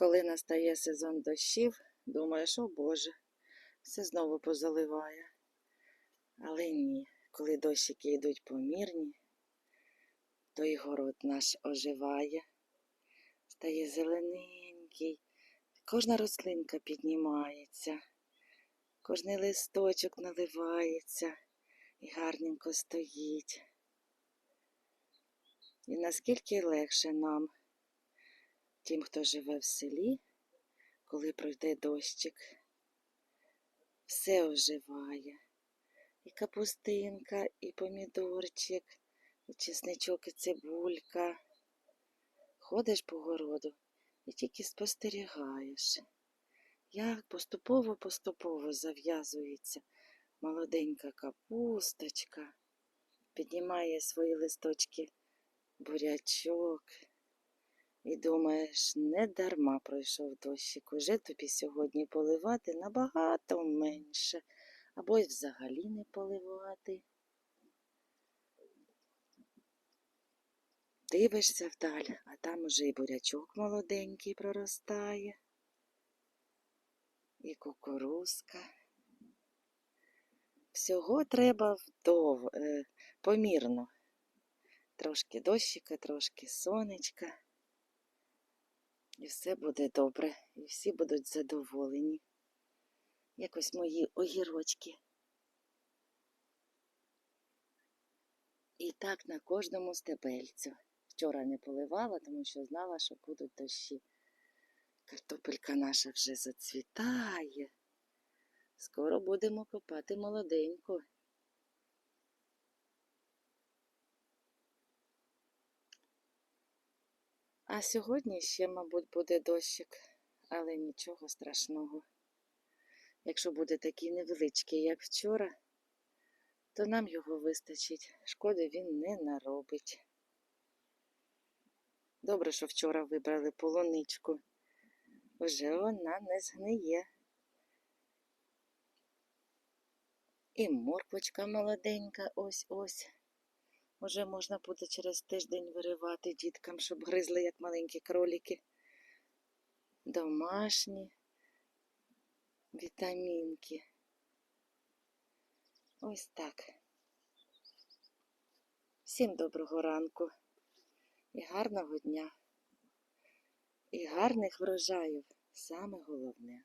Коли настає сезон дощів, думаєш, о Боже, все знову позаливає. Але ні, коли дощики йдуть помірні, то і город наш оживає, стає зелененький, кожна рослинка піднімається, кожний листочок наливається і гарненько стоїть. І наскільки легше нам, тим, хто живе в селі, коли пройде дощик, все оживає. І капустинка, і помідорчик, і чесничок, і цибулька. Ходиш по городу і тільки спостерігаєш, як поступово-поступово зав'язується молоденька капусточка, піднімає свої листочки бурячок. І думаєш, не дарма пройшов дощик, уже тобі сьогодні поливати набагато менше, або й взагалі не поливати. Дивишся вдаль, а там уже і бурячок молоденький проростає, і кукурузка. Всього треба вдов, е, помірно. Трошки дощика, трошки сонечка. І все буде добре, і всі будуть задоволені. Якось мої огірочки. І так на кожному стебельцю. Вчора не поливала, тому що знала, що будуть дощі. Картопелька наша вже зацвітає. Скоро будемо копати молоденьку. А сьогодні ще, мабуть, буде дощик, але нічого страшного. Якщо буде такий невеличкий, як вчора, то нам його вистачить. Шкоди він не наробить. Добре, що вчора вибрали полуничку. Вже вона не згниє. І морквочка молоденька, ось-ось. Уже можна буде через тиждень виривати діткам, щоб гризли, як маленькі кролики. Домашні вітамінки. Ось так. Всім доброго ранку і гарного дня. І гарних врожаїв саме головне.